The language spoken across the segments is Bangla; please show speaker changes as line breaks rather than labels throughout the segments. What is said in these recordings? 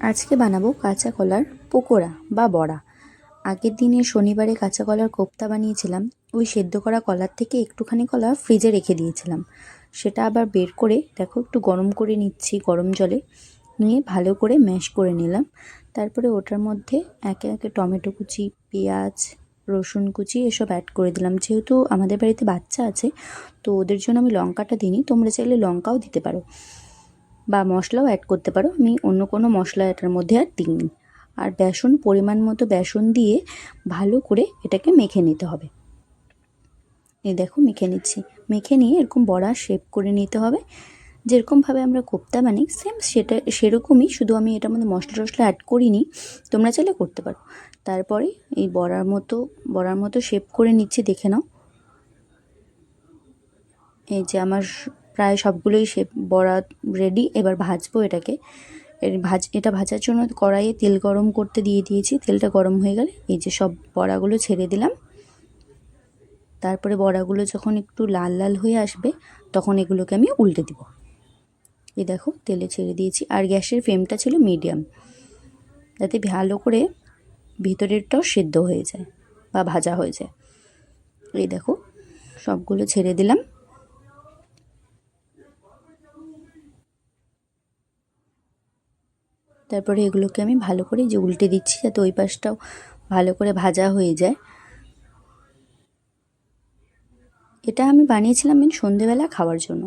আজকে বানাবো কাঁচা কলার পকোড়া বা বড়া। আগের দিনে শনিবারে কাঁচা কলার কোপ্তা বানিয়েছিলাম। ওই সেদ্ধ করা কলার থেকে একটুখানি কলা ফ্রিজে রেখে দিয়েছিলাম। সেটা আবার বের করে, দেখো, একটু গরম করে নিচ্ছি গরম জলে। নিয়ে ভালো করে ম্যাশ করে নিলাম। তারপরে ওটার মধ্যে একে একে টমেটো কুচি, পেঁয়াজ, রসুন কুচি এসব অ্যাড করে দিলাম। যেহেতু আমাদের বাড়িতে বাচ্চা আছে, তো ওদের জন্য আমি লঙ্কাটা দিইনি। তোমরা চাইলে লঙ্কাও দিতে পারো। বা মশলাও অ্যাড করতে পারো। আমি অন্য কোনো মশলা এটার মধ্যে আর দিইনি। আর বেসন, পরিমাণ মতো বেসন দিয়ে ভালো করে এটাকে মেখে নিতে হবে। এই দেখো, মেখে নিচ্ছি। মেখে নিয়ে এরকম বড়া শেপ করে নিতে হবে। যেরকমভাবে আমরা কোপ্তা বানাই সেম সেটা, সেরকমই শুধু আমি এটার মধ্যে মশলা টশলা অ্যাড করিনি, তোমরা চাইলে করতে পারো। তারপরে এই বড়ার মতো বড়ার মতো শেপ করে নিচ্ছি, দেখে নাও। এই যে আমার প্রায় সবগুলোই সে বড়া রেডি এবার ভাজবো এটাকে। ভাজ, এটা ভাজার জন্য কড়াইয়ে তেল গরম করতে দিয়ে দিয়েছি। তেলটা গরম হয়ে গেলে এই যে সব বড়াগুলো ছেড়ে দিলাম। তারপরে বড়াগুলো যখন একটু লাল লাল হয়ে আসবে, তখন এগুলোকে আমি উল্টে দিব। এই দেখো, তেলে ছেড়ে দিয়েছি। আর গ্যাসের ফ্লেমটা ছিল মিডিয়াম। যাতে ভালো করে ভিতরেরটাও সেদ্ধ হয়ে যায় বা ভাজা হয়ে যায়। এই দেখো, সবগুলো ছেড়ে দিলাম। তারপরে এগুলোকে আমি ভালো করে যে উল্টে দিচ্ছি যাতে ওই পাশটাও ভালো করে ভাজা হয়ে যায়। এটা আমি বানিয়েছিলাম মিন সন্ধেবেলা খাওয়ার জন্য।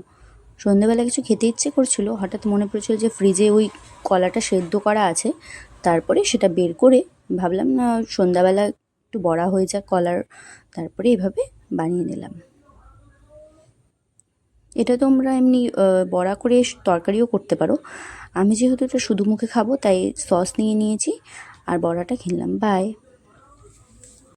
সন্ধেবেলা কিছু খেতে ইচ্ছে করছিল, হঠাৎ মনে পড়েছিল যে ফ্রিজে ওই কলাটা সেদ্ধ করা আছে, তারপরে সেটা বের করে ভাবলাম না সন্ধ্যাবেলা একটু বড়া হয়ে যাক কলার, তারপরে এভাবে বানিয়ে নিলাম। এটা তোমরা এমনি বড়া করে তরকারিও করতে পারো। আমি যেহেতু এটা শুধু মুখে খাব, তাই সস নিয়ে নিয়েছি, আর বড়াটা খেলাম। বাই।